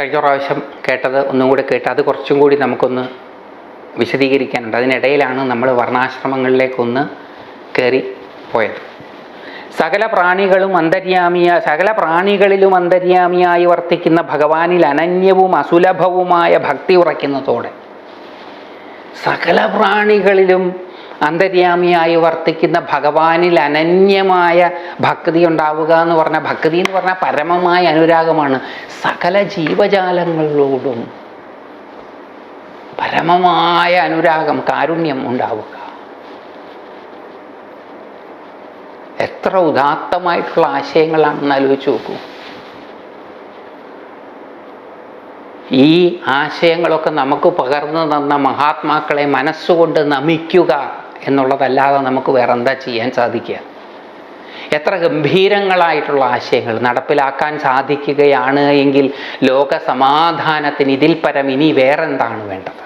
കഴിഞ്ഞ പ്രാവശ്യം കേട്ടത് ഒന്നും കൂടെ കേട്ട് അത് കുറച്ചും കൂടി നമുക്കൊന്ന് വിശദീകരിക്കാനുണ്ട്. അതിനിടയിലാണ് നമ്മൾ വർണാശ്രമങ്ങളിലേക്കൊന്ന് കയറി പോയത്. സകല പ്രാണികളും അന്തര്യാമിയ സകല പ്രാണികളിലും അന്തര്യാമിയായി വർത്തിക്കുന്ന ഭഗവാനിൽ അനന്യവും അസുലഭവുമായ ഭക്തി ഉറയ്ക്കുന്നതോടെ സകല പ്രാണികളിലും അന്തര്യാമിയായി വർത്തിക്കുന്ന ഭഗവാനിൽ അനന്യമായ ഭക്തി ഉണ്ടാവുക എന്ന് പറഞ്ഞാൽ ഭക്തി എന്ന് പറഞ്ഞാൽ പരമമായ അനുരാഗമാണ്. സകല ജീവജാലങ്ങളോടും പരമമായ അനുരാഗം കാരുണ്യം ഉണ്ടാവുക. എത്ര ഉദാത്തമായിട്ടുള്ള ആശയങ്ങളാണെന്ന് ആലോചിച്ച് നോക്കൂ. ഈ ആശയങ്ങളൊക്കെ നമുക്ക് പകർന്നു തന്ന മഹാത്മാക്കളെ മനസ്സുകൊണ്ട് നമിക്കുക. എന്നുള്ളതല്ലാതെ നമുക്ക് വേറെ എന്താ ചെയ്യാൻ സാധിക്കുക? എത്ര ഗംഭീരങ്ങളായിട്ടുള്ള ആശയങ്ങൾ നടപ്പിലാക്കാൻ സാധിക്കുകയാണ് എങ്കിൽ ലോക സമാധാനത്തിന് ഇതിൽ പരം ഇനി വേറെന്താണ് വേണ്ടത്?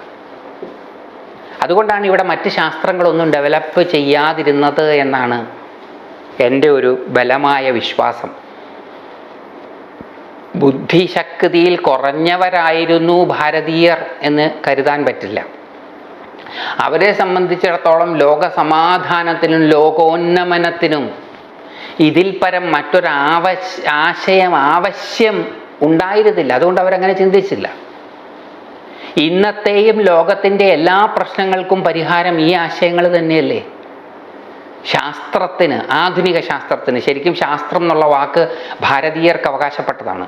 അതുകൊണ്ടാണ് ഇവിടെ മറ്റ് ശാസ്ത്രങ്ങളൊന്നും ഡെവലപ്പ് ചെയ്യാതിരുന്നത് എന്നാണ് എന്റെ ഒരു ബലമായ വിശ്വാസം. ബുദ്ധിശക്തിയിൽ കുറഞ്ഞവരായിരുന്നു ഭാരതീയർ എന്ന് കരുതാൻ പറ്റില്ല. അവരെ സംബന്ധിച്ചിടത്തോളം ലോകസമാധാനത്തിനും ലോകോന്നമനത്തിനും ഇതിൽ പരം മറ്റൊരു ആശയം ആവശ്യം ഉണ്ടായിരുന്നില്ല. അതുകൊണ്ട് അവരങ്ങനെ ചിന്തിച്ചില്ല. ഇന്നത്തെയും ലോകത്തിന്റെ എല്ലാ പ്രശ്നങ്ങൾക്കും പരിഹാരം ഈ ആശയങ്ങൾ തന്നെയല്ലേ? ശാസ്ത്രത്തിന് ആധുനിക ശാസ്ത്രത്തിന്. ശരിക്കും ശാസ്ത്രം എന്നുള്ള വാക്ക് ഭാരതീയർക്ക് അവകാശപ്പെട്ടതാണ്.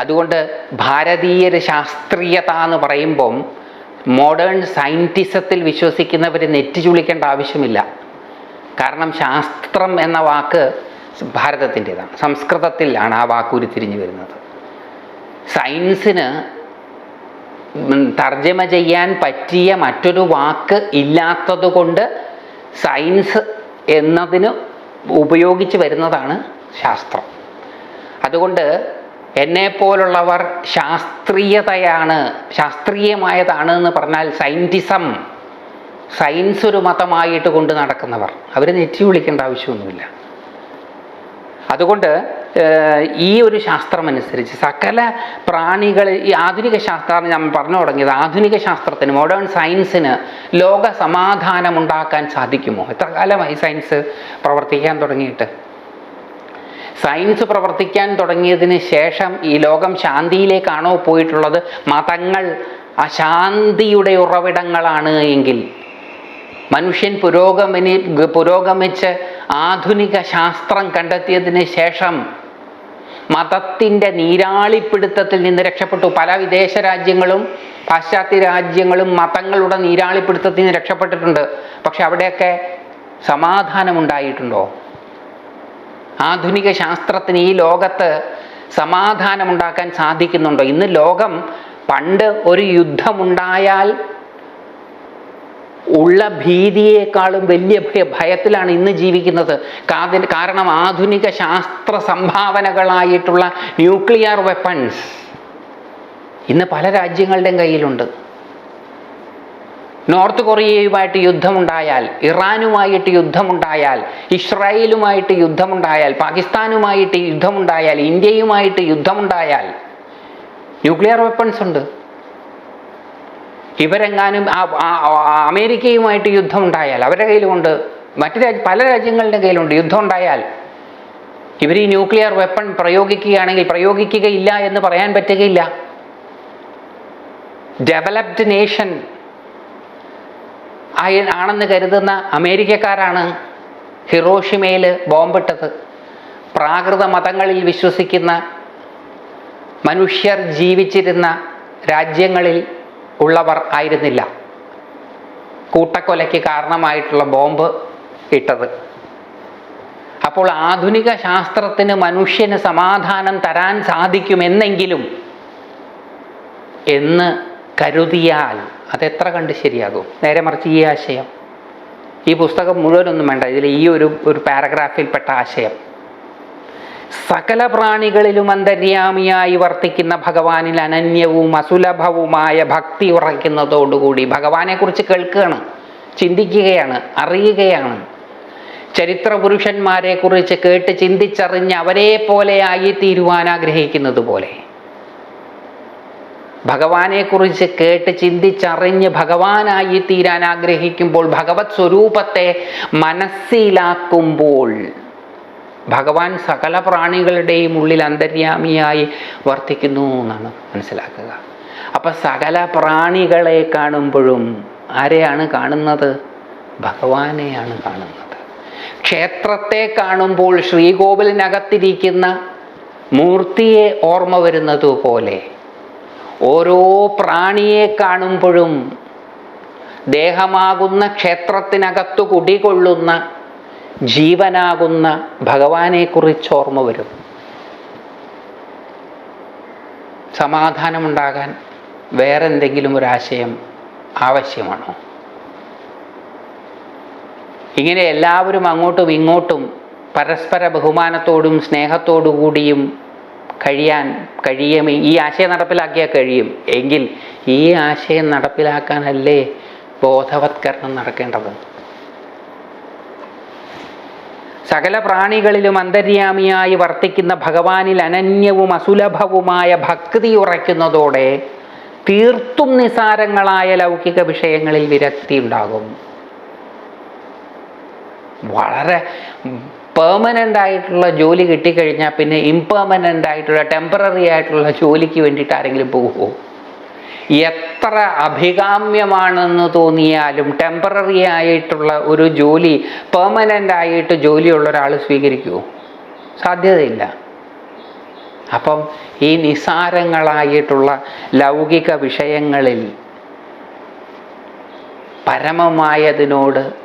അതുകൊണ്ട് ഭാരതീയർ ശാസ്ത്രീയത എന്ന് പറയുമ്പം മോഡേൺ സയന്റിസത്തിൽ വിശ്വസിക്കുന്നവർ നെറ്റ് ചുളിക്കേണ്ട ആവശ്യമില്ല. കാരണം ശാസ്ത്രം എന്ന വാക്ക് ഭാരതത്തിന്റെതാണ് സംസ്കൃതത്തിലാണ് ആ വാക്ക് ഉരുത്തിരിഞ്ഞു വരുന്നത്. സയൻസിന് തർജമ ചെയ്യാൻ പറ്റിയ മറ്റൊരു വാക്ക് ഇല്ലാത്തതുകൊണ്ട് സയൻസ് എന്നതിന് ഉപയോഗിച്ച് വരുന്നതാണ് ശാസ്ത്രം. അതുകൊണ്ട് എന്നെപ്പോലുള്ളവർ ശാസ്ത്രീയതയാണ് ശാസ്ത്രീയമായതാണ് എന്ന് പറഞ്ഞാൽ സയന്റിസം സയൻസ് ഒരു മതമായിട്ട് കൊണ്ട് നടക്കുന്നവർ. അവർ നെറ്റി വിളിക്കേണ്ട ആവശ്യമൊന്നുമില്ല. അതുകൊണ്ട് ഈ ഒരു ശാസ്ത്രമനുസരിച്ച് സകല പ്രാണികൾ ഈ ആധുനിക ശാസ്ത്രമാണ് ഞാൻ പറഞ്ഞു തുടങ്ങിയത്. ആധുനിക ശാസ്ത്രത്തിന് മോഡേൺ സയൻസിന് ലോക സമാധാനം ഉണ്ടാക്കാൻ സാധിക്കുമോ? എത്ര കാലമായി സയൻസ് പ്രവർത്തിക്കാൻ തുടങ്ങിയിട്ട്? സയൻസ് പ്രവർത്തിക്കാൻ തുടങ്ങിയതിന് ശേഷം ഈ ലോകം ശാന്തിയിലേക്കാണോ പോയിട്ടുള്ളത്? മതങ്ങൾ അശാന്തിയുടെ ഉറവിടങ്ങളാണ് എങ്കിൽ. മനുഷ്യൻ പുരോഗമനി പുരോഗമിച്ച് ആധുനിക ശാസ്ത്രം കണ്ടെത്തിയതിന് ശേഷം മതത്തിന്റെ നീരാളിപ്പിടുത്തത്തിൽ നിന്ന് രക്ഷപ്പെട്ടു. പല വിദേശ രാജ്യങ്ങളും പാശ്ചാത്യ രാജ്യങ്ങളും മതങ്ങളുടെ നീരാളിപ്പിടുത്തത്തിൽ നിന്ന് രക്ഷപ്പെട്ടിട്ടുണ്ട്. പക്ഷെ അവിടെയൊക്കെ സമാധാനമുണ്ടായിട്ടുണ്ടോ? ആധുനിക ശാസ്ത്രത്തിന് ഈ ലോകത്ത് സമാധാനമുണ്ടാക്കാൻ സാധിക്കുന്നുണ്ടോ? ഇന്ന് ലോകം പണ്ട് ഒരു യുദ്ധമുണ്ടായാൽ ഉള്ള ഭീതിയേക്കാളും വലിയ ഭയ ഭയത്തിലാണ് ഇന്ന് ജീവിക്കുന്നത്. കാരണം ആധുനിക ശാസ്ത്ര സംഭാവനകളായിട്ടുള്ള ന്യൂക്ലിയർ വെപ്പൺസ് ഇന്ന് പല രാജ്യങ്ങളുടെയും കയ്യിലുണ്ട്. നോർത്ത് കൊറിയയുമായിട്ട് യുദ്ധമുണ്ടായാൽ ഇറാനുമായിട്ട് യുദ്ധമുണ്ടായാൽ ഇസ്രായേലുമായിട്ട് യുദ്ധമുണ്ടായാൽ പാകിസ്ഥാനുമായിട്ട് യുദ്ധമുണ്ടായാൽ ഇന്ത്യയുമായിട്ട് യുദ്ധമുണ്ടായാൽ ന്യൂക്ലിയർ വെപ്പൺസ് ഉണ്ട്. ഇവരെങ്ങാനും അമേരിക്കയുമായിട്ട് യുദ്ധമുണ്ടായാൽ അവരുടെ കയ്യിലുമുണ്ട് മറ്റു പല രാജ്യങ്ങളുടെ കയ്യിലുണ്ട് യുദ്ധം ഉണ്ടായാൽ ഇവർ ഈ ന്യൂക്ലിയർ വെപ്പൺ പ്രയോഗിക്കുകയാണെങ്കിൽ പ്രയോഗിക്കുകയില്ല എന്ന് പറയാൻ പറ്റുകയില്ല. ഡെവലപ്ഡ് നേഷൻ ആയി ആണെന്ന് കരുതുന്ന അമേരിക്കക്കാരാണ് ഹിറോഷിമയിൽ ബോംബിട്ടത്. പ്രാകൃത മതങ്ങളിൽ വിശ്വസിക്കുന്ന മനുഷ്യർ ജീവിച്ചിരുന്ന രാജ്യങ്ങളിൽ ഉള്ളവർ ആയിരുന്നില്ല. കൂട്ടക്കൊലയ്ക്ക് കാരണമായിട്ടുള്ള ബോംബ് ഇട്ടത്. അപ്പോൾ ആധുനിക ശാസ്ത്രത്തിന് മനുഷ്യന് സമാധാനം തരാൻ സാധിക്കുമെന്നെങ്കിലും എന്ന് കരുതിയാൽ അതെത്ര കണ്ട് ശരിയാകും? നേരെ മറിച്ച് ഈ ആശയം. ഈ പുസ്തകം മുഴുവനൊന്നും വേണ്ട. ഇതിൽ ഈ ഒരു ഒരു പാരഗ്രാഫിൽപ്പെട്ട ആശയം. സകല പ്രാണികളിലും അന്തര്യാമിയായി വർത്തിക്കുന്ന ഭഗവാനിൽ അനന്യവും അസുലഭവുമായ ഭക്തി ഉറയ്ക്കുന്നതോടുകൂടി ഭഗവാനെക്കുറിച്ച് കേൾക്കുകയാണ് ചിന്തിക്കുകയാണ് അറിയുകയാണ്. ചരിത്ര പുരുഷന്മാരെ കുറിച്ച് കേട്ട് ചിന്തിച്ചറിഞ്ഞ് അവരെ പോലെ ആയി തീരുവാൻ ആഗ്രഹിക്കുന്നത് പോലെ ഭഗവാനെക്കുറിച്ച് കേട്ട് ചിന്തിച്ചറിഞ്ഞ് ഭഗവാനായി തീരാൻ ആഗ്രഹിക്കുമ്പോൾ ഭഗവത് സ്വരൂപത്തെ മനസ്സിലാക്കുമ്പോൾ ഭഗവാൻ സകല പ്രാണികളുടെയും ഉള്ളിൽ അന്തര്യാമിയായി വർത്തിക്കുന്നു എന്നാണ് മനസ്സിലാക്കുക. അപ്പം സകല പ്രാണികളെ കാണുമ്പോഴും ആരെയാണ് കാണുന്നത്? ഭഗവാനെയാണ് കാണുന്നത്. ക്ഷേത്രത്തെ കാണുമ്പോൾ ശ്രീകോവിലിനകത്തിരിക്കുന്ന മൂർത്തിയെ ഓർമ്മ വരുന്നത് പോലെ ഓരോ പ്രാണിയെ കാണുമ്പോഴും ദേഹമാകുന്ന ക്ഷേത്രത്തിനകത്തു കുടികൊള്ളുന്ന ജീവനാകുന്ന ഭഗവാനെക്കുറിച്ച് ഓർമ്മ വരും. സമാധാനമുണ്ടാകാൻ വേറെന്തെങ്കിലും ഒരാശയം ആവശ്യമാണോ? ഇങ്ങനെ എല്ലാവരും അങ്ങോട്ടും ഇങ്ങോട്ടും പരസ്പര ബഹുമാനത്തോടും സ്നേഹത്തോടു കൂടിയും കഴിയാൻ കഴിയും. ഈ ആശയം നടപ്പിലാക്കിയാൽ കഴിയും. എങ്കിൽ ഈ ആശയം നടപ്പിലാക്കാനല്ലേ ബോധവത്കരണം നടക്കേണ്ടത്? സകല പ്രാണികളിലും അന്തര്യാമിയായി വർത്തിക്കുന്ന ഭഗവാനിൽ അനന്യവും അസുലഭവുമായ ഭക്തി ഉറയ്ക്കുന്നതോടെ തീർത്തും നിസാരങ്ങളായ ലൗകിക വിഷയങ്ങളിൽ വിരക്തി ഉണ്ടാകും വളരെ പെർമനന്റ് ആയിട്ടുള്ള ജോലി കിട്ടിക്കഴിഞ്ഞാൽ പിന്നെ ഇംപെർമനന്റ് ആയിട്ടുള്ള ടെമ്പററി ആയിട്ടുള്ള ജോലിക്ക് വേണ്ടിയിട്ട് ആരെങ്കിലും പോകുമോ എത്ര അഭികാമ്യമാണെന്ന് തോന്നിയാലും ടെമ്പററി ആയിട്ടുള്ള ഒരു ജോലി പെർമനന്റ് ആയിട്ട് ജോലിയുള്ള ഒരാൾ സ്വീകരിക്കുമോ സാധ്യതയില്ല. അപ്പം ഈ നിസാരങ്ങളായിട്ടുള്ള ലൗകിക വിഷയങ്ങളിൽ പരമമായതിനോട്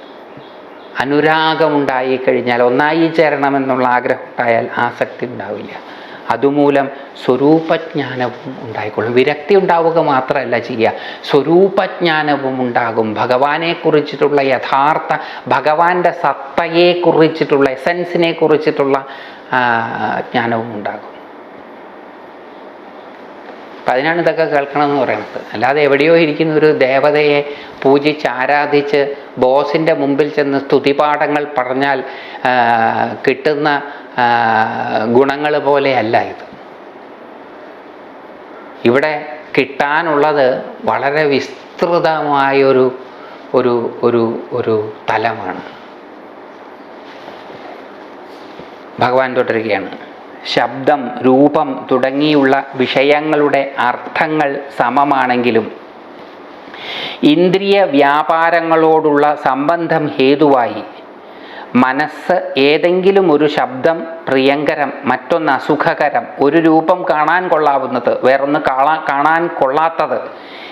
അനുരാഗമുണ്ടായി കഴിഞ്ഞാൽ ഒന്നായി ചേരണമെന്നുള്ള ആഗ്രഹം ഉണ്ടായാൽ ആസക്തി ഉണ്ടാവില്ല. അതുമൂലം സ്വരൂപജ്ഞാനവും ഉണ്ടായിക്കൊള്ളും. വിരക്തി ഉണ്ടാവുക മാത്രമല്ല ചെയ്യുക. സ്വരൂപജ്ഞാനവും ഉണ്ടാകും. ഭഗവാനെ കുറിച്ചിട്ടുള്ള യഥാർത്ഥ ഭഗവാന്റെ സത്തയെ കുറിച്ചിട്ടുള്ള എസൻസിനെ കുറിച്ചിട്ടുള്ള ജ്ഞാനവും ഉണ്ടാകും. അപ്പം അതിനാണ് ഇതൊക്കെ കേൾക്കണം എന്ന് പറയുന്നത്. അല്ലാതെ എവിടെയോ ഇരിക്കുന്ന ഒരു ദേവതയെ പൂജിച്ച് ആരാധിച്ച് ബോസിന്റെ മുമ്പിൽ ചെന്ന് സ്തുതിപാഠങ്ങൾ പറഞ്ഞാൽ കിട്ടുന്ന ഗുണങ്ങൾ പോലെയല്ല ഇത്. ഇവിടെ കിട്ടാനുള്ളത് വളരെ വിസ്തൃതമായൊരു ഒരു ഒരു ഒരു തലമാണ്. ഭഗവാൻ തുടരുകയാണ്. ശബ്ദം രൂപം തുടങ്ങിയുള്ള വിഷയങ്ങളുടെ അർത്ഥങ്ങൾ സമമാണെങ്കിലും ഇന്ദ്രിയ വ്യാപാരങ്ങളോടുള്ള സംബന്ധം ഹേതുവായി. മനസ്സ് ഏതെങ്കിലും ഒരു ശബ്ദം പ്രിയങ്കരം മറ്റൊന്ന് അസുഖകരം ഒരു രൂപം കാണാൻ കൊള്ളാവുന്നത് വേറൊന്ന് കാണാ കാണാൻ കൊള്ളാത്തത്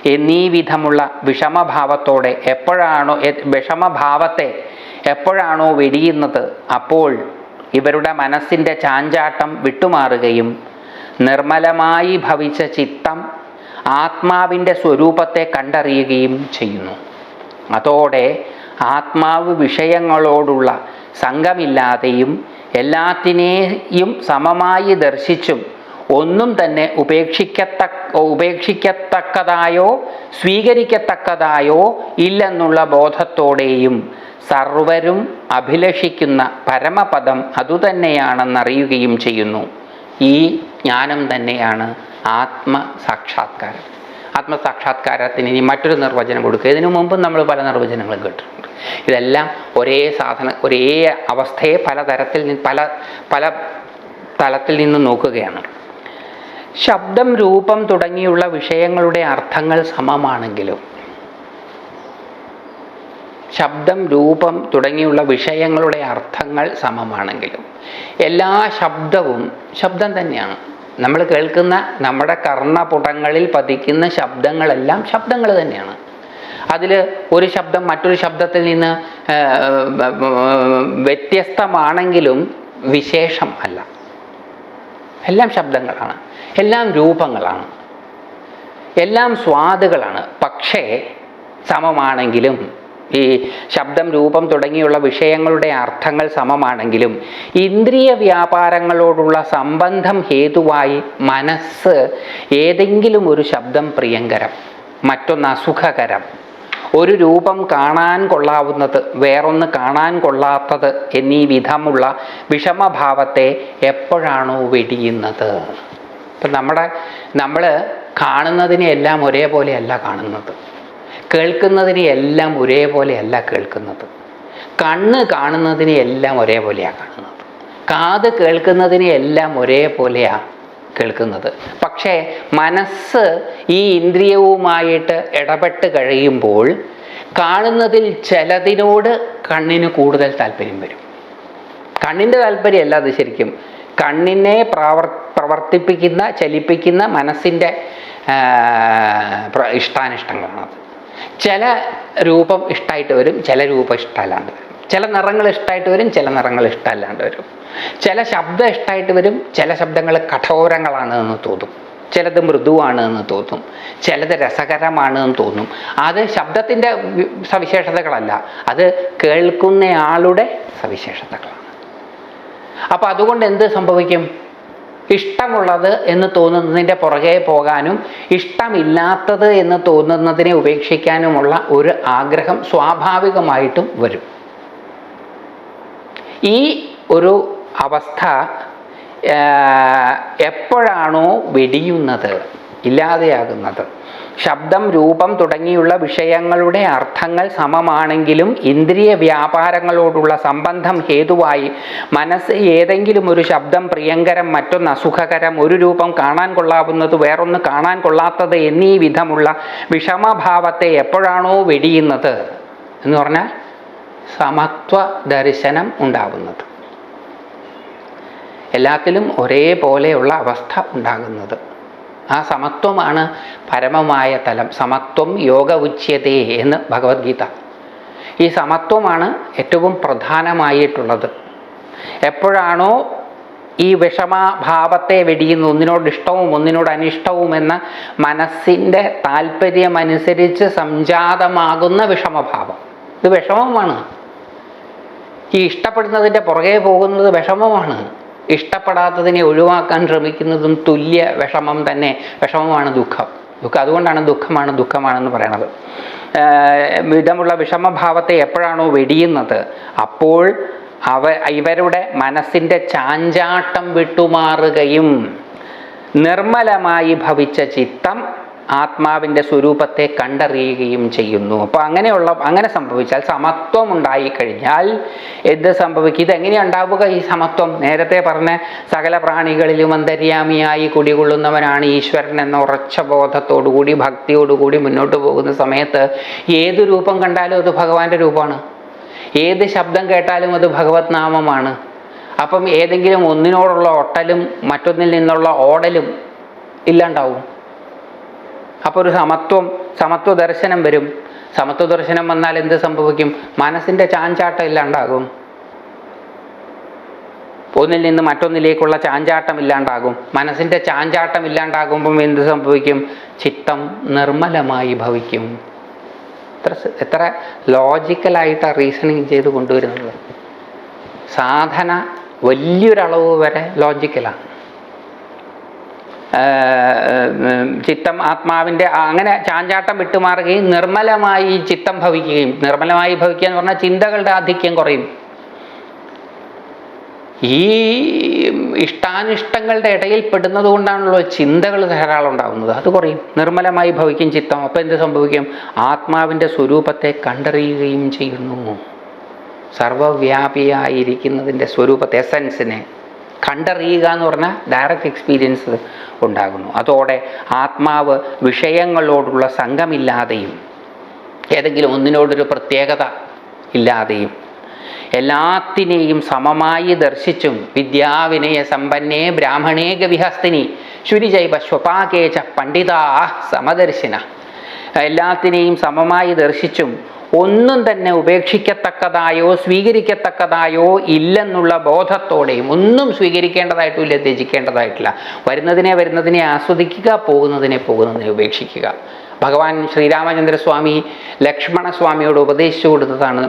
എന്നീ വിധമുള്ള വിഷമഭാവത്തോടെ എപ്പോഴാണോ വിഷമഭാവത്തെ എപ്പോഴാണോ വെടിയുന്നത് അപ്പോൾ ഇവരുടെ മനസ്സിന്റെ ചാഞ്ചാട്ടം വിട്ടുമാറുകയും നിർമ്മലമായി ഭവിച്ച ചിത്തം ആത്മാവിന്റെ സ്വരൂപത്തെ കണ്ടറിയുകയും ചെയ്യുന്നു. അതോടെ ആത്മാവ് വിഷയങ്ങളോടുള്ള സംഘമില്ലാതെയും എല്ലാത്തിനെയും സമമായി ദർശിച്ചും ഒന്നും തന്നെ ഉപേക്ഷിക്കത്തക്ക ഉപേക്ഷിക്കത്തക്കതായോ സ്വീകരിക്കത്തക്കതായോ ഇല്ലെന്നുള്ള ബോധത്തോടെയും സർവരും അഭിലഷിക്കുന്ന പരമപദം അതുതന്നെയാണെന്നറിയുകയും ചെയ്യുന്നു. ഈ ജ്ഞാനം തന്നെയാണ് ആത്മസാക്ഷാത്കാരം. ആത്മസാക്ഷാത്കാരത്തിന് ഇനി മറ്റൊരു നിർവചനം കൊടുക്കുക. ഇതിനു മുമ്പ് നമ്മൾ പല നിർവചനങ്ങളും കേട്ടിട്ടുണ്ട്. ഇതെല്ലാം ഒരേ സാധന ഒരേ അവസ്ഥയെ പലതരത്തിൽ പല പല തലത്തിൽ നിന്ന് നോക്കുകയാണ്. ശബ്ദം രൂപം തുടങ്ങിയുള്ള വിഷയങ്ങളുടെ അർത്ഥങ്ങൾ സമമാണെങ്കിലും ശബ്ദം രൂപം തുടങ്ങിയുള്ള വിഷയങ്ങളുടെ അർത്ഥങ്ങൾ സമമാണെങ്കിലും എല്ലാ ശബ്ദവും ശബ്ദം തന്നെയാണ്. നമ്മൾ കേൾക്കുന്ന നമ്മുടെ കർണപുടങ്ങളിൽ പതിക്കുന്ന ശബ്ദങ്ങളെല്ലാം ശബ്ദങ്ങൾ തന്നെയാണ്. അതിൽ ഒരു ശബ്ദം മറ്റൊരു ശബ്ദത്തിൽ നിന്ന് വ്യത്യസ്തമാണെങ്കിലും വിശേഷം അല്ല. എല്ലാം ശബ്ദങ്ങളാണ്. എല്ലാം രൂപങ്ങളാണ്. എല്ലാം സ്വാദുകളാണ്. പക്ഷേ സമമാണെങ്കിലും ഈ ശബ്ദം രൂപം തുടങ്ങിയുള്ള വിഷയങ്ങളുടെ അർത്ഥങ്ങൾ സമമാണെങ്കിലും ഇന്ദ്രിയ വ്യാപാരങ്ങളോടുള്ള സംബന്ധം ഹേതുവായി മനസ്സ് ഏതെങ്കിലും ഒരു ശബ്ദം പ്രിയങ്കരം മറ്റൊന്ന് അസുഖകരം. ഒരു രൂപം കാണാൻ കൊള്ളാവുന്നത് വേറൊന്ന് കാണാൻ കൊള്ളാത്തത് എന്നീ വിധമുള്ള വിഷമഭാവത്തെ എപ്പോഴാണോ വെടിയുന്നത്? ഇപ്പം നമ്മുടെ നമ്മൾ കാണുന്നതിനെ എല്ലാം ഒരേപോലെയല്ല കാണുന്നത്. കേൾക്കുന്നതിനെ എല്ലാം ഒരേപോലെയല്ല കേൾക്കുന്നത്. കണ്ണ് കാണുന്നതിനെയെല്ലാം ഒരേപോലെയാണ് കാണുന്നത്. കാത് കേൾക്കുന്നതിനെയെല്ലാം ഒരേപോലെയാണ് കേൾക്കുന്നത്. പക്ഷേ മനസ്സ് ഈ ഇന്ദ്രിയവുമായിട്ട് ഇടപെട്ട് കഴിയുമ്പോൾ കാണുന്നതിൽ ചിലതിനോട് കണ്ണിന് കൂടുതൽ താല്പര്യം വരും. കണ്ണിന്റെ താല്പര്യമല്ല അത് ശരിക്കും. കണ്ണിനെ പ്രവർ പ്രവർത്തിപ്പിക്കുന്ന ചലിപ്പിക്കുന്ന മനസ്സിന്റെ ഇഷ്ടാനിഷ്ടങ്ങളാണത് ചില രൂപം ഇഷ്ടമായിട്ട് വരും ചില രൂപം ഇഷ്ടമല്ലാണ്ട് വരും. ചില നിറങ്ങൾ ഇഷ്ടമായിട്ട് വരും ചില നിറങ്ങൾ ഇഷ്ടമല്ലാണ്ട് വരും. ചില ശബ്ദം ഇഷ്ടമായിട്ട് വരും ചില ശബ്ദങ്ങൾ കഠോരങ്ങളാണ് എന്ന് തോന്നും. ചിലത് മൃദുവാണ് എന്ന് തോന്നും. ചിലത് രസകരമാണ് എന്ന് തോന്നും. അത് ശബ്ദത്തിന്റെ സവിശേഷതകളല്ല. അത് കേൾക്കുന്നയാളുടെ സവിശേഷതകളാണ്. അപ്പോൾ അതുകൊണ്ട് എന്ത് സംഭവിക്കും? ഇഷ്ടമുള്ളത് എന്ന് തോന്നുന്നതിന്റെ പുറകെ പോകാനും ഇഷ്ടമില്ലാത്തത് എന്ന് തോന്നുന്നതിനെ ഉപേക്ഷിക്കാനുമുള്ള ഒരു ആഗ്രഹം സ്വാഭാവികമായിട്ടും വരും. ഈ ഒരു അവസ്ഥ എപ്പോഴാണോ വെടിയുന്നത്? ഇല്ലാതെയാകുന്നത്. ശബ്ദം രൂപം തുടങ്ങിയുള്ള വിഷയങ്ങളുടെ അർത്ഥങ്ങൾ സമമാണെങ്കിലും ഇന്ദ്രിയ വ്യാപാരങ്ങളോടുള്ള സംബന്ധം ഹേതുവായി മനസ്സ് ഏതെങ്കിലും ഒരു ശബ്ദം പ്രിയങ്കരം മറ്റൊന്ന് അസുഖകരം ഒരു രൂപം കാണാൻ കൊള്ളാവുന്നത് വേറൊന്ന് കാണാൻ കൊള്ളാത്തത് എന്നീ വിധമുള്ള വിഷമഭാവത്തെ എപ്പോഴാണോ വെടിയുന്നത് എന്ന് പറഞ്ഞാൽ സമത്വ ദർശനം ഉണ്ടാകുന്നത് എല്ലാത്തിലും ഒരേപോലെയുള്ള അവസ്ഥ ഉണ്ടാകുന്നത്. ആ സമത്വമാണ് പരമമായ തലം. സമത്വം യോഗ ഉച്യതേ എന്ന് ഭഗവത്ഗീത. ഈ സമത്വമാണ് ഏറ്റവും പ്രധാനമായിട്ടുള്ളത്. എപ്പോഴാണോ ഈ വിഷമഭാവത്തെ വെടിയുന്ന ഒന്നിനോട് ഇഷ്ടവും ഒന്നിനോട് അനിഷ്ടവും എന്ന മനസ്സിന്റെ താല്പര്യമനുസരിച്ച് സംജാതമാകുന്ന വിഷമഭാവം. ഇത് വിഷമമാണ്. ഈ ഇഷ്ടപ്പെടുന്നതിന്റെ പുറകെ പോകുന്നത് വിഷമമാണ്. ഇഷ്ടപ്പെടാത്തതിനെ ഒഴിവാക്കാൻ ശ്രമിക്കുന്നതും തുല്യ വിഷമം തന്നെ വിഷമമാണ് ദുഃഖം. ദുഃഖം അതുകൊണ്ടാണ് ദുഃഖമാണ് ദുഃഖമാണെന്ന് പറയണത്. വിധമുള്ള വിഷമഭാവത്തെ എപ്പോഴാണോ വെടിയുന്നത് അപ്പോൾ അവ ഇവരുടെ മനസ്സിന്റെ ചാഞ്ചാട്ടം വിട്ടുമാറുകയും നിർമ്മലമായി ഭവിച്ച ചിത്തം ആത്മാവിന്റെ സ്വരൂപത്തെ കണ്ടറിയുകയും ചെയ്യുന്നു. അപ്പോൾ അങ്ങനെയുള്ള അങ്ങനെ സംഭവിച്ചാൽ സമത്വം ഉണ്ടായിക്കഴിഞ്ഞാൽ എന്ത് സംഭവിക്കും? ഇതെങ്ങനെയാണ് ഉണ്ടാവുക ഈ സമത്വം? നേരത്തെ പറഞ്ഞ സകല പ്രാണികളിലും അന്തര്യാമിയായി കുടികൊള്ളുന്നവനാണ് ഈശ്വരൻ എന്ന ഉറച്ച ബോധത്തോടുകൂടി ഭക്തിയോടുകൂടി മുന്നോട്ട് പോകുന്ന സമയത്ത് ഏത് രൂപം കണ്ടാലും അത് ഭഗവാന്റെ രൂപമാണ്. ഏത് ശബ്ദം കേട്ടാലും അത് ഭഗവത് നാമമാണ്. അപ്പം ഏതെങ്കിലും ഒന്നിനോടുള്ള ഒട്ടലും മറ്റൊന്നിൽ നിന്നുള്ള ഓടലും ഇല്ലാണ്ടാവും. അപ്പോൾ ഒരു സമത്വം സമത്വ ദർശനം വരും. സമത്വ ദർശനം വന്നാൽ എന്ത് സംഭവിക്കും? മനസ്സിന്റെ ചാഞ്ചാട്ടം ഇല്ലാണ്ടാകും. ഒന്നിൽ നിന്ന് മറ്റൊന്നിലേക്കുള്ള ചാഞ്ചാട്ടം ഇല്ലാണ്ടാകും. മനസ്സിന്റെ ചാഞ്ചാട്ടം ഇല്ലാണ്ടാകുമ്പം എന്ത് സംഭവിക്കും? ചിത്തം നിർമ്മലമായി ഭവിക്കും. എത്ര എത്ര ലോജിക്കലായിട്ട് റീസണിങ് ചെയ്ത് കൊണ്ടുവരുന്നത്. സാധന വലിയൊരളവ് വരെ ലോജിക്കലാണ് ചിത്തം ആത്മാവിന്റെ അങ്ങനെ ചാഞ്ചാട്ടം വിട്ടുമാറുകയും നിർമ്മലമായി ചിത്തം ഭവിക്കുകയും നിർമ്മലമായി ഭവിക്കുക എന്ന് പറഞ്ഞാൽ ചിന്തകളുടെ ആധിക്യം കുറയും. ഈ ഇഷ്ടാനിഷ്ടങ്ങളുടെ ഇടയിൽ പെടുന്നത് കൊണ്ടാണല്ലോ ചിന്തകൾ ധാരാളം ഉണ്ടാകുന്നത് അത് കുറയും. നിർമ്മലമായി ഭവിക്കും ചിത്തം. അപ്പം എന്ത് സംഭവിക്കും? ആത്മാവിന്റെ സ്വരൂപത്തെ കണ്ടറിയുകയും ചെയ്യുന്നു. സർവവ്യാപിയായിരിക്കുന്നതിന്റെ സ്വരൂപത്തെ എസൻസിനെ കണ്ടറിയുക എന്ന് പറഞ്ഞാൽ ഡയറക്റ്റ് എക്സ്പീരിയൻസ് ഉണ്ടാകുന്നു. അതോടെ ആത്മാവ് വിഷയങ്ങളോടുള്ള സംഘമില്ലാതെയും ഏതെങ്കിലും ഒന്നിനോടൊരു പ്രത്യേകത ഇല്ലാതെയും എല്ലാത്തിനെയും സമമായി ദർശിച്ചും വിദ്യാവിനയ സമ്പന്നേ ബ്രാഹ്മണേ ഗവിഹസ്തിനി ശുരിജൈവ സ്വപാകേച പണ്ഡിതാ സമദർശിന എല്ലാത്തിനെയും സമമായി ദർശിച്ചും ഒന്നും തന്നെ ഉപേക്ഷിക്കത്തക്കതായോ സ്വീകരിക്കത്തക്കതായോ ഇല്ലെന്നുള്ള ബോധത്തോടെയും ഒന്നും സ്വീകരിക്കേണ്ടതായിട്ടും ഇല്ല ത്യജിക്കേണ്ടതായിട്ടില്ല. വരുന്നതിനെ വരുന്നതിനെ ആസ്വദിക്കുക പോകുന്നതിനെ പോകുന്നതിനെ ഉപേക്ഷിക്കുക. ഭഗവാൻ ശ്രീരാമചന്ദ്രസ്വാമി ലക്ഷ്മണസ്വാമിയോട് ഉപദേശിച്ചു കൊടുത്തതാണ്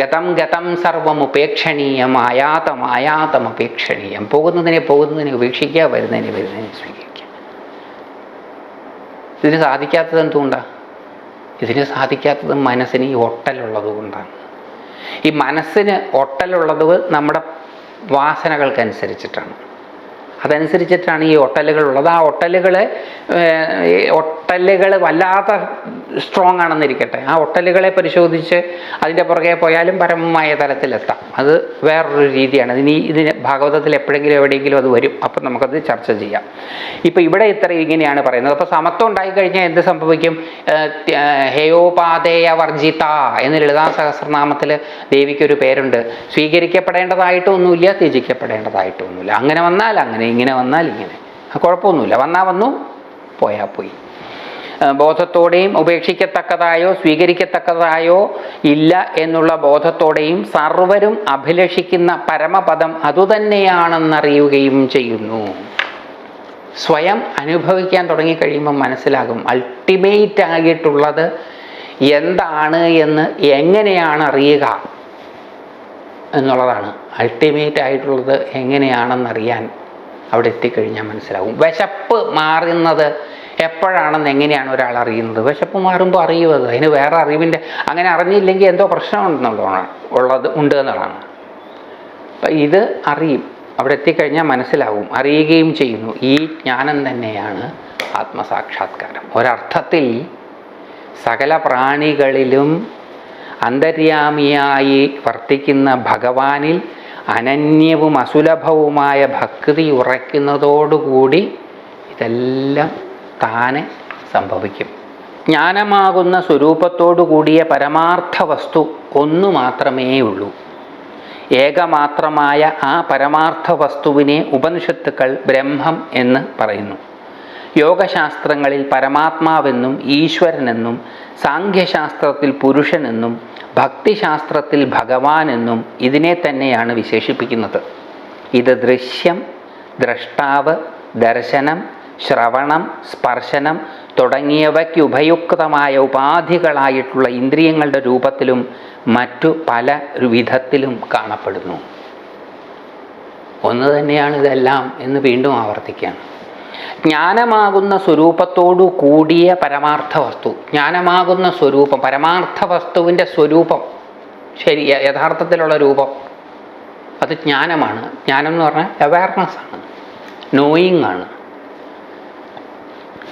ഗതം ഗതം സർവം ഉപേക്ഷണീയം ആയാതം ആയാതം ഉപേക്ഷണീയം പോകുന്നതിനെ പോകുന്നതിനെ ഉപേക്ഷിക്കുക വരുന്നതിനെ വരുന്നതിനെ സ്വീകരിക്കുക. ഇതിന് സാധിക്കാത്തത് എന്തുകൊണ്ടാണ് ഇതിന് സാധിക്കാത്തത് മനസ്സിന് ഈ ഒട്ടലുള്ളത് കൊണ്ടാണ് ഈ മനസ്സിന് ഒട്ടലുള്ളത് നമ്മുടെ വാസനകൾക്കനുസരിച്ചിട്ടാണ്. അതനുസരിച്ചിട്ടാണ് ഈ ഒട്ടലുകൾ ഉള്ളത്. ആ ഒട്ടലുകൾ ഒട്ടലുകൾ വല്ലാത്ത സ്ട്രോങ് ആണെന്നിരിക്കട്ടെ. ആ ഒട്ടലുകളെ പരിശോധിച്ച് അതിന്റെ പുറകെ പോയാലും പരമമായ തലത്തിലെത്താം. അത് വേറൊരു രീതിയാണ്. ഇനി ഇതിന് ഭാഗവതത്തിൽ എപ്പോഴെങ്കിലും എവിടെയെങ്കിലും അത് വരും. അപ്പം നമുക്കത് ചർച്ച ചെയ്യാം. ഇപ്പം ഇവിടെ ഇത്ര ഇങ്ങനെയാണ് പറയുന്നത്. അപ്പോൾ സമത്വം ഉണ്ടായിക്കഴിഞ്ഞാൽ എന്ത് സംഭവിക്കും? ഹേയോപാതേയ വർജിത എന്ന് ലളിതാ സഹസ്രനാമത്തിൽ ദേവിക്കൊരു പേരുണ്ട്. സ്വീകരിക്കപ്പെടേണ്ടതായിട്ടൊന്നുമില്ല ത്യജിക്കപ്പെടേണ്ടതായിട്ടൊന്നുമില്ല. അങ്ങനെ വന്നാൽ അങ്ങനെ ഇങ്ങനെ വന്നാൽ ഇങ്ങനെ. കുഴപ്പമൊന്നുമില്ല. വന്നാൽ വന്നു പോയാൽ പോയി. ബോധത്തോടെയും ഉപേക്ഷിക്കത്തക്കതായോ സ്വീകരിക്കത്തക്കതായോ ഇല്ല എന്നുള്ള ബോധത്തോടെയും സർവരും അഭിലഷിക്കുന്ന പരമപദം അതുതന്നെയാണെന്നറിയുകയും ചെയ്യുന്നു. സ്വയം അനുഭവിക്കാൻ തുടങ്ങിക്കഴിയുമ്പോൾ മനസ്സിലാകും അൾട്ടിമേറ്റ് ആയിട്ടുള്ളത് എന്താണ് എന്ന് എങ്ങനെയാണ് അറിയുക എന്നുള്ളതാണ്. അൾട്ടിമേറ്റ് ആയിട്ടുള്ളത് എങ്ങനെയാണെന്നറിയാൻ അവിടെ എത്തിക്കഴിഞ്ഞാൽ മനസ്സിലാവും. വിശപ്പ് മാറുന്നത് എപ്പോഴാണെന്ന് എങ്ങനെയാണ് ഒരാൾ അറിയുന്നത്? വിശപ്പ് മാറുമ്പോൾ അറിയുന്നത് അതിന് വേറെ അറിവിന്റെ അങ്ങനെ അറിഞ്ഞില്ലെങ്കിൽ എന്തോ പ്രശ്നമുണ്ടെന്നുള്ളതാണ്. ഉള്ളത് ഉണ്ട് എന്നുള്ളതാണ്. അപ്പം ഇത് അറിയും. അവിടെ എത്തിക്കഴിഞ്ഞാൽ മനസ്സിലാവും. അറിയുകയും ചെയ്യുന്നു. ഈ ജ്ഞാനം തന്നെയാണ് ആത്മസാക്ഷാത്കാരം. ഒരർത്ഥത്തിൽ സകല പ്രാണികളിലും അന്തര്യാമിയായി വർത്തിക്കുന്ന ഭഗവാനിൽ അനന്യവും അസുലഭവുമായ ഭക്തി ഉറയ്ക്കുന്നതോടുകൂടി ഇതെല്ലാം താനെ സംഭവിക്കും. ജ്ഞാനമാകുന്ന സ്വരൂപത്തോടു കൂടിയ പരമാർത്ഥ വസ്തു ഒന്നു മാത്രമേ ഉള്ളൂ ഏകമാത്രമായ ആ പരമാർത്ഥ വസ്തുവിനെ ഉപനിഷത്തുക്കൾ ബ്രഹ്മം എന്ന് പറയുന്നു. യോഗശാസ്ത്രങ്ങളിൽ പരമാത്മാവെന്നും ഈശ്വരനെന്നും സാഖ്യശാസ്ത്രത്തിൽ പുരുഷനെന്നും ഭക്തിശാസ്ത്രത്തിൽ ഭഗവാൻ എന്നും ഇതിനെ തന്നെയാണ് വിശേഷിപ്പിക്കുന്നത്. ഇത് ദൃശ്യം ദ്രഷ്ടാവ് ദർശനം ശ്രവണം സ്പർശനം തുടങ്ങിയവയ്ക്ക് ഉപയുക്തമായ ഉപാധികളായിട്ടുള്ള ഇന്ദ്രിയങ്ങളുടെ രൂപത്തിലും മറ്റു പല വിധത്തിലും കാണപ്പെടുന്നു. ഒന്ന് തന്നെയാണ് ഇതെല്ലാം എന്ന് വീണ്ടും ആവർത്തിക്കുകയാണ്. ജ്ഞാനമാകുന്ന സ്വരൂപത്തോടു കൂടിയ പരമാർത്ഥ വസ്തു ജ്ഞാനമാകുന്ന സ്വരൂപം പരമാർത്ഥ വസ്തുവിന്റെ സ്വരൂപം. ശരി യഥാർത്ഥത്തിലുള്ള രൂപം. അത് ജ്ഞാനമാണ്. ജ്ഞാനം എന്ന് പറഞ്ഞാൽ അവയർനെസ് ആണ്. നോയിങ് ആണ്.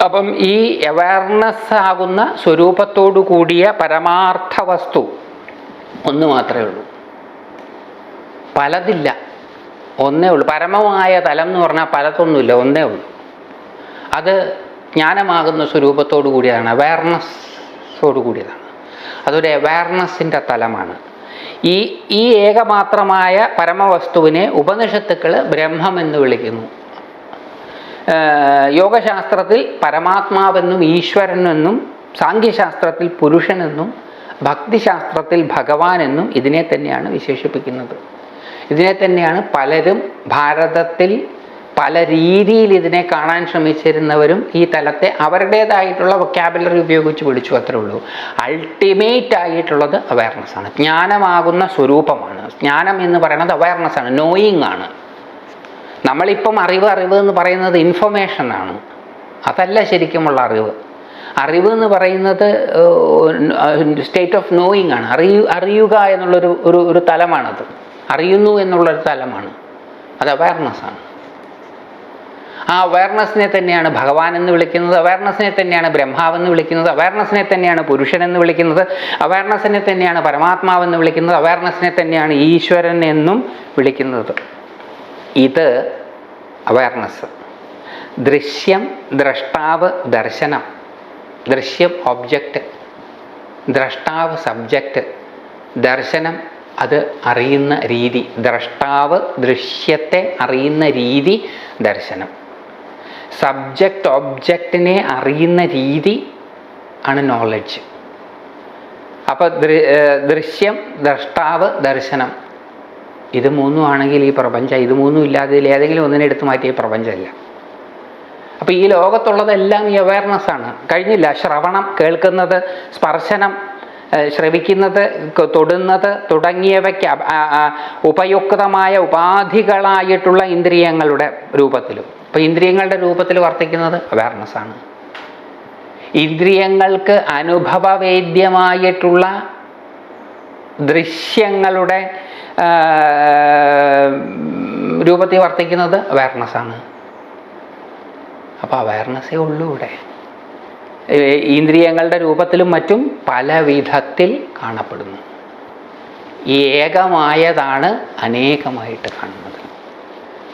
അപ്പം ഈ അവയർനെസ് ആകുന്ന സ്വരൂപത്തോടു കൂടിയ പരമാർത്ഥ വസ്തു ഒന്ന് മാത്രമേ ഉള്ളൂ. പലതില്ല. ഒന്നേ ഉള്ളൂ. പരമമായ തലം എന്ന് പറഞ്ഞാൽ പലതൊന്നുമില്ല. ഒന്നേ ഉള്ളൂ. അത് ജ്ഞാനമാകുന്ന സ്വരൂപത്തോടു കൂടിയതാണ് അവയർനെസ്സോടു കൂടിയതാണ്. അതൊരു അവയർനെസ്സിന്റെ തലമാണ്. ഈ ഈ ഏകമാത്രമായ പരമവസ്തുവിനെ ഉപനിഷത്തുക്കൾ ബ്രഹ്മമെന്ന് വിളിക്കുന്നു. യോഗശാസ്ത്രത്തിൽ പരമാത്മാവെന്നും ഈശ്വരനെന്നും സാഖ്യശാസ്ത്രത്തിൽ പുരുഷനെന്നും ഭക്തിശാസ്ത്രത്തിൽ ഭഗവാനെന്നും ഇതിനെ തന്നെയാണ് വിശേഷിപ്പിക്കുന്നത്. ഇതിനെ തന്നെയാണ് പലരും ഭാരതത്തിൽ പല രീതിയിൽ ഇതിനെ കാണാൻ ശ്രമിച്ചിരുന്നവരും ഈ തലത്തെ അവരുടേതായിട്ടുള്ള വൊക്കാബുലറി ഉപയോഗിച്ച് വിളിച്ചു. അത്രേ ഉള്ളൂ. അൾട്ടിമേറ്റ് ആയിട്ടുള്ളത് അവയർനെസ് ആണ്. ജ്ഞാനമാകുന്ന സ്വരൂപമാണ്. ജ്ഞാനം എന്ന് പറയുന്നത് അവയർനെസ് ആണ്. നോയിങ് ആണ്. നമ്മളിപ്പം അറിവ് അറിവ് എന്ന് പറയുന്നത് ഇൻഫർമേഷൻ ആണ്. അതല്ല ശരിക്കുമുള്ള അറിവ്. അറിവ് എന്ന് പറയുന്നത് സ്റ്റേറ്റ് ഓഫ് നോയിങ് ആണ്. അറിയു അറിയുക എന്നുള്ളൊരു ഒരു ഒരു തലമാണത്. അറിയുന്നു എന്നുള്ളൊരു തലമാണ്. അത് അവയർനെസ് ആണ്. ആ അവയർനെസ്സിനെ തന്നെയാണ് ഭഗവാൻ എന്ന് വിളിക്കുന്നത്. അവയർനെസ്സിനെ തന്നെയാണ് ബ്രഹ്മാവെന്ന് വിളിക്കുന്നത്. അവയർനെസ്സിനെ തന്നെയാണ് പുരുഷൻ എന്ന് വിളിക്കുന്നത്. അവയർനെസ്സിനെ തന്നെയാണ് പരമാത്മാവെന്ന് വിളിക്കുന്നത്. അവയർനെസ്സിനെ തന്നെയാണ് ഈശ്വരൻ എന്നും വിളിക്കുന്നത്. ഇത് അവയർനെസ് ദൃശ്യം ദ്രഷ്ടാവ് ദർശനം. ദൃശ്യം ഒബ്ജക്റ്റ് ദ്രഷ്ടാവ് സബ്ജക്റ്റ് ദർശനം അത് അറിയുന്ന രീതി. ദ്രഷ്ടാവ് ദൃശ്യത്തെ അറിയുന്ന രീതി ദർശനം. സബ്ജക്റ്റ് ഒബ്ജക്റ്റിനെ അറിയുന്ന രീതി ആണ് നോളജ് അപ്പോൾ ദൃശ്യം ദ്രഷ്ടാവ് ദർശനം. ഇത് മൂന്നും ആണെങ്കിൽ ഈ പ്രപഞ്ചം ഇത് മൂന്നും ഇല്ലാതെ ഏതെങ്കിലും ഒന്നിനെ എടുത്തു മാറ്റിയ പ്രപഞ്ചമല്ല. അപ്പോൾ ഈ ലോകത്തുള്ളതെല്ലാം ഈ അവയർനെസ് ആണ്. കഴിഞ്ഞില്ല ശ്രവണം കേൾക്കുന്നത് സ്പർശനം ശ്രവിക്കുന്നത് തൊടുന്നത് തുടങ്ങിയവയ്ക്ക് ഉപയുക്തമായ ഉപാധികളായിട്ടുള്ള ഇന്ദ്രിയങ്ങളുടെ രൂപത്തിലും. അപ്പോൾ ഇന്ദ്രിയങ്ങളുടെ രൂപത്തിൽ വർത്തിക്കുന്നത് അവയർനെസ് ആണ്. ഇന്ദ്രിയങ്ങൾക്ക് അനുഭവവേദ്യമായിട്ടുള്ള ദൃശ്യങ്ങളുടെ രൂപത്തിൽ വർത്തിക്കുന്നത് അവയർനെസ് ആണ്. അപ്പോൾ അവയർനെസ്സേ ഉള്ളൂ ഇവിടെ. ഇന്ദ്രിയങ്ങളുടെ രൂപത്തിലും മറ്റും പല വിധത്തിൽ കാണപ്പെടുന്നു ഏകമായതാണ് അനേകമായിട്ട് കാണുന്നത്.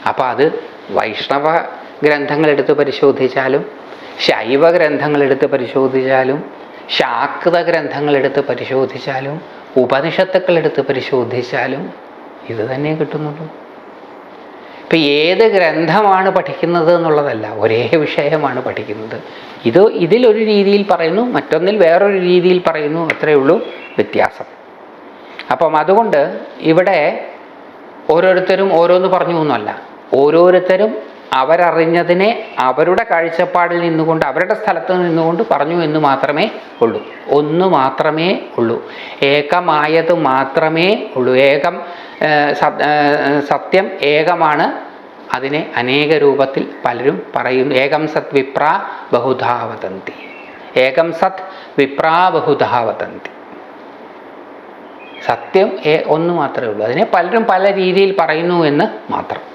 അപ്പോൾ അത് വൈഷ്ണവ ഗ്രന്ഥങ്ങളെടുത്ത് പരിശോധിച്ചാലും ശൈവ ഗ്രന്ഥങ്ങളെടുത്ത് പരിശോധിച്ചാലും ശാക്ത ഗ്രന്ഥങ്ങളെടുത്ത് പരിശോധിച്ചാലും ഉപനിഷത്തുക്കളെടുത്ത് പരിശോധിച്ചാലും ഇത് തന്നെ കിട്ടുന്നുള്ളൂ. ഇപ്പം ഏത് ഗ്രന്ഥമാണ് പഠിക്കുന്നത് എന്നുള്ളതല്ല ഒരേ വിഷയമാണ് പഠിക്കുന്നത്. ഇത് ഇതിലൊരു രീതിയിൽ പറയുന്നു മറ്റൊന്നിൽ വേറൊരു രീതിയിൽ പറയുന്നു അത്രയേ ഉള്ളൂ വ്യത്യാസം. അപ്പം അതുകൊണ്ട് ഇവിടെ ഓരോരുത്തരും ഓരോന്ന് പറഞ്ഞു എന്നല്ല ഓരോരുത്തരും അവരറിഞ്ഞതിനെ അവരുടെ കാഴ്ചപ്പാടിൽ നിന്നുകൊണ്ട് അവരുടെ സ്ഥലത്ത് നിന്നുകൊണ്ട് പറഞ്ഞു എന്ന് മാത്രമേ ഉള്ളൂ. ഒന്ന് മാത്രമേ ഉള്ളൂ. ഏകമായത് മാത്രമേ ഉള്ളൂ. ഏകം സത്യം ഏകമാണ്. അതിനെ അനേക രൂപത്തിൽ പലരും പറയും. ഏകം സത് വിപ്ര ബഹുധാവതന്തി. ഏകം സത് വിപ്ര ബഹുധാവതന്തി. സത്യം ഒന്ന് മാത്രമേ ഉള്ളൂ. അതിനെ പലരും പല രീതിയിൽ പറയുന്നു എന്ന് മാത്രം.